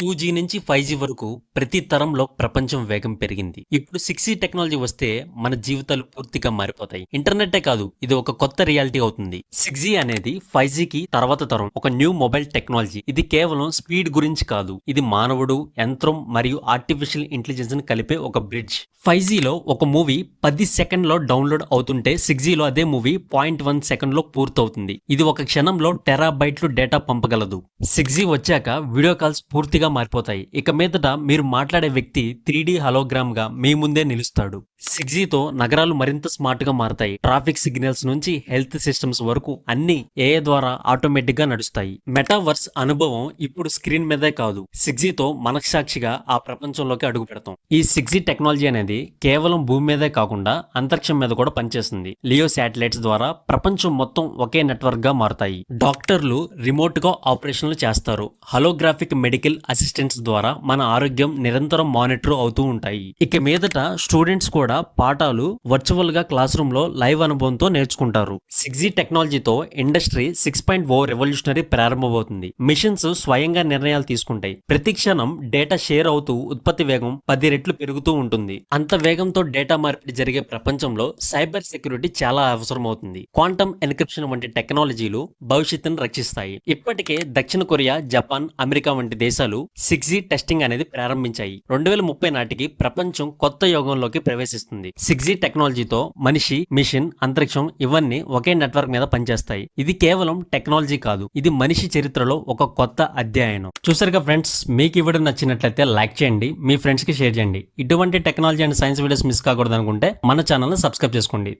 Two G నుంచి five G వరకు ప్రతి తరంలో ప్రపంచం వేగం పెరిగింది. ఇప్పుడు సిక్స్ జీ టెక్నాలజీ వస్తే మన జీవితాలు పూర్తిగా మారిపోతాయి. ఇంటర్నెట్టే కాదు ఇది ఒక కొత్త రియాలిటీ అవుతుంది. సిక్స్ జీ అనేది ఫైవ్కి తర్వాత తరం ఒక న్యూ మొబైల్ టెక్నాలజీ. ఇది కేవలం స్పీడ్ గురించి కాదు ఇది మానవుడు యంత్రం మరియు ఆర్టిఫిషియల్ ఇంటెలిజెన్స్ని కలిపే ఒక బ్రిడ్జ్. ఫైవ్ జీలో ఒక మూవీ పది సెకండ్లో డౌన్లోడ్ అవుతుంటే సిక్స్ జీలో అదే మూవీ పాయింట్ వన్ సెకండ్లో పూర్తవుతుంది. ఇది ఒక క్షణంలో టెరాబైట్లు డేటా పంపగలదు. సిక్స్ జీ వచ్చాక వీడియో కాల్స్ పూర్తిగా మారిపోతాయి. ఇక మీదట మీరు మాట్లాడే వ్యక్తి త్రీ డి హలోగ్రామ్గా మీ ముందే నిలుస్తాడు. సిక్స్తో నగరాలు మరింత స్మార్ట్గా మారతాయి. ట్రాఫిక్ సిగ్నల్స్ నుంచి హెల్త్ సిస్టమ్స్ వరకు అన్ని ఏఐ ద్వారా ఆటోమేటిక్గా నడుస్తాయి. మెటావర్స్ అనుభవం ఇప్పుడు స్క్రీన్ మీదే కాదు. సిక్స్తో మనస్సాక్షిగా ఆ ప్రపంచంలోకి అడుగు పెడతాం. ఈ సిక్స్ జీ టెక్నాలజీ అనేది కేవలం భూమి మీదే కాకుండా అంతరిక్షం మీద కూడా పనిచేస్తుంది. లియో శాటిలైట్స్ ద్వారా ప్రపంచం మొత్తం ఒకే నెట్వర్క్గా మారతాయి. డాక్టర్లు రిమోట్గా ఆపరేషన్లు చేస్తారు. హలోగ్రాఫిక్ మెడికల్ అసిస్టెంట్స్ ద్వారా మన ఆరోగ్యం నిరంతరం మానిటర్ అవుతూ ఉంటాయి. ఇక మీదట స్టూడెంట్స్ కూడా పాఠాలు వర్చువల్గా క్లాస్ రూమ్లో లైవ్ అనుభవంతో నేర్చుకుంటారు. సిక్స్ జీ టెక్నాలజీతో industry six point O revolutionary ప్రారంభమవుతుంది. మిషన్స్ స్వయంగా నిర్ణయాలు తీసుకుంటాయి. ప్రతి క్షణం డేటా షేర్ అవుతూ ఉత్పత్తి వేగం పది రెట్లు పెరుగుతూ ఉంటుంది. అంత వేగంతో డేటా మార్పిడి జరిగే ప్రపంచంలో సైబర్ సెక్యూరిటీ చాలా అవసరం అవుతుంది క్వాంటమ్ ఎన్క్రిప్షన్ వంటి టెక్నాలజీలు భవిష్యత్తును రక్షిస్తాయి. ఇప్పటికే దక్షిణ కొరియా జపాన్ అమెరికా వంటి దేశాలు సిక్స్ జీ టెస్టింగ్ అనేది ప్రారంభించాయి. రెండు వేల ముప్పై నాటికి ప్రపంచం కొత్త యుగంలోకి ప్రవేశిస్తుంది. సిక్స్ జీ టెక్నాలజీతో మనిషి మిషన్ అంతరిక్షం ఇవన్నీ ఒకే నెట్వర్క్ మీద పనిచేస్తాయి. ఇది కేవలం టెక్నాలజీ కాదు ఇది మనిషి చరిత్రలో ఒక కొత్త అధ్యాయనం. చూసారుగా ఫ్రెండ్స్ మీకు ఇవ్వడం నచ్చినట్లయితే లైక్ చేయండి మీ ఫ్రెండ్స్కి షేర్ చేయండి. ఇటువంటి technology and science videos miss కాకూడదు అనుకుంటే మన ఛానల్ సబ్స్క్రైబ్ చేసుకోండి.